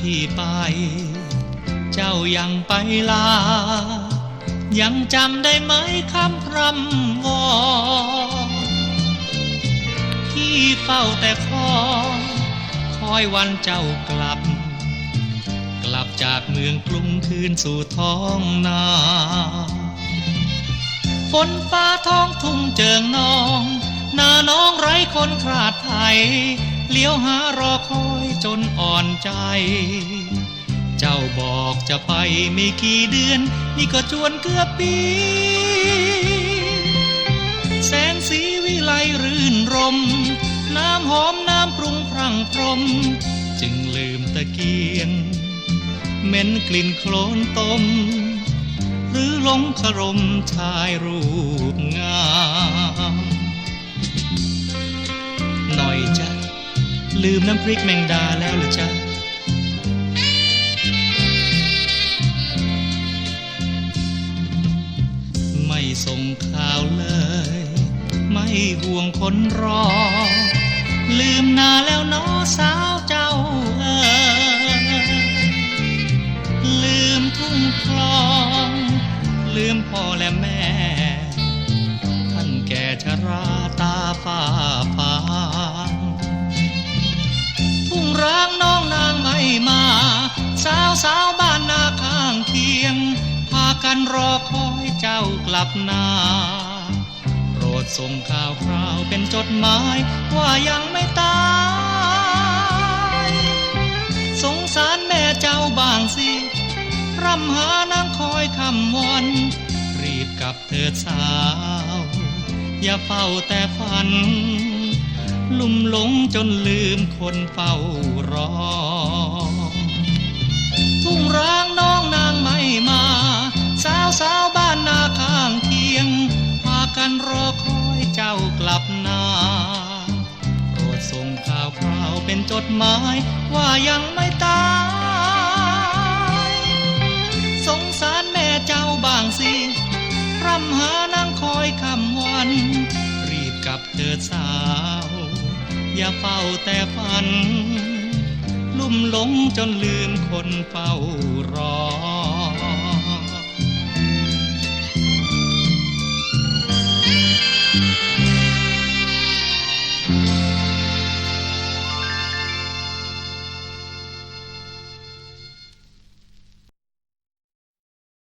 พี่ไป เจ้ายังไปลา ยังจำได้ไหมคำพรำวอพี่เฝ้าแต่คอยคอยวันเจ้ากลับ กลับจากเมืองกรุงคืนสู่ท้องนาฝนฟ้าท้องทุ่งเจิงนองน้าน้องไร้คนคราดไทย ยวหารอคอยจนอ่อนใจ เจ้าบอกจะไปไม่กี่เดือน นี่ก็จวนเกือบปี แสงสีวิไลรื่นรม น้ำหอมน้ำปรุงพรั่งพรม จึงลืมตะเกียงเหม็นกลิ่นโคลนตมหรือหลงคารมชายรูปงาม ลืมน้ำพริกแมงดาแล้วหรือจ๊ะไม่ส่งข่าวเลย ไม่ห่วงคนรอ ลืมนาแล้วเน้อสาวเจ้าเออลืมทุ่งคลอง ลืมพ่อและแม่ ท่านแก่ชราตาฝ้าฟา กันรอคอยเจ้ากลับนาโปรดส่งข่าวคราวเป็นจดหมายว่ายังไม่ตาย สงสารแม่เจ้าบางสิร่ำหานางคอยคำวัน รีบกลับเถิดสาว อย่าเฝ้าแต่ฝัน ลุ่มหลงจนลืมคนเฝ้ารอ ทุ่งร้างน้องนางไม่มา ดหมายว่ายังไม่ตาย สงสารแม่เจ้าบางสิรำหานั่งคอยคำวัน รีบกลับเถิดสาว อย่าเฝ้าแต่ฝัน ลุ่มหลงจนลืมคนเฝ้ารอ